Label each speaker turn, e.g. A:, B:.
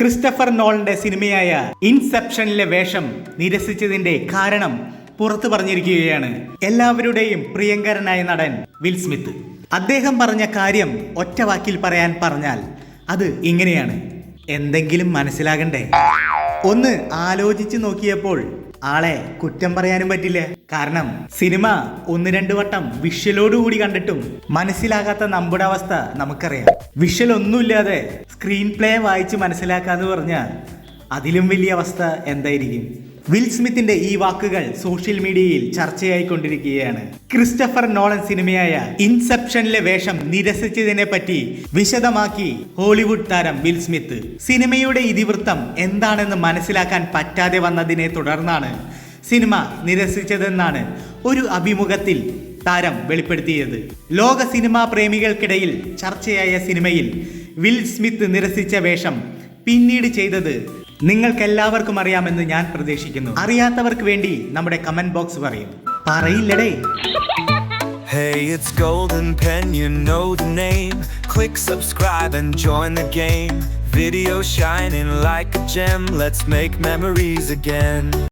A: Christopher നോളിന്റെ സിനിമയായ ഇൻസെപ്ഷനിലെ വേഷം നിരസിച്ചതിന്റെ കാരണം പുറത്തു പറഞ്ഞിരിക്കുകയാണ് എല്ലാവരുടെയും പ്രിയങ്കരനായ നടൻ വിൽ സ്മിത്ത്. അദ്ദേഹം പറഞ്ഞ കാര്യം ഒറ്റ വാക്കിൽ പറയാൻ പറഞ്ഞാൽ അത് ഇങ്ങനെയാണ്. എന്തെങ്കിലും മനസ്സിലാകണ്ടേ? ഒന്ന് ആലോചിച്ച് നോക്കിയപ്പോൾ ആളെ കുറ്റം പറയാനും പറ്റില്ല. കാരണം സിനിമ ഒന്ന് രണ്ട് വട്ടം വിഷ്വലോടുകൂടി കണ്ടിട്ടും മനസ്സിലാകാത്ത നമ്മുടെ അവസ്ഥ നമുക്കറിയാം. വിഷ്വൽ ഒന്നുമില്ലാതെ സ്ക്രീൻ പ്ലേ വായിച്ച് മനസ്സിലാക്കാന്ന് പറഞ്ഞാൽ അതിലും വലിയ അവസ്ഥ എന്തായിരിക്കും? വിൽ സ്മിത്തിന്റെ ഈ വാക്കുകൾ സോഷ്യൽ മീഡിയയിൽ ചർച്ചയായിക്കൊണ്ടിരിക്കുകയാണ്. ക്രിസ്റ്റഫർ നോളൻ സിനിമയായ ഇൻസെപ്ഷനിലെ വേഷം നിരസിച്ചതിനെ പറ്റി വിശദമാക്കി ഹോളിവുഡ് താരം വിൽ സ്മിത്ത്. സിനിമയുടെ ഇതിവൃത്തം എന്താണെന്ന് മനസ്സിലാക്കാൻ പറ്റാതെ വന്നതിനെ തുടർന്നാണ് സിനിമ നിരസിച്ചതെന്നാണ് ഒരു അഭിമുഖത്തിൽ താരം വെളിപ്പെടുത്തിയത്. ലോക സിനിമാ പ്രേമികൾക്കിടയിൽ ചർച്ചയായ സിനിമയിൽ വിൽ സ്മിത്ത് നിരസിച്ച വേഷം പിന്നീട് ചെയ്തത് നിങ്ങൾക്കെല്ലാവർക്കും അറിയാമെന്ന് ഞാൻ പ്രതീക്ഷിക്കുന്നു അറിയാത്തവർക്ക് വേണ്ടി നമ്മുടെ കമന്റ് ബോക്സ് പറയും പറയില്ലടേ
B: Hey, it's Golden Pen, you know the name. Click subscribe and join the game. Video shining like a gem, let's make memories again.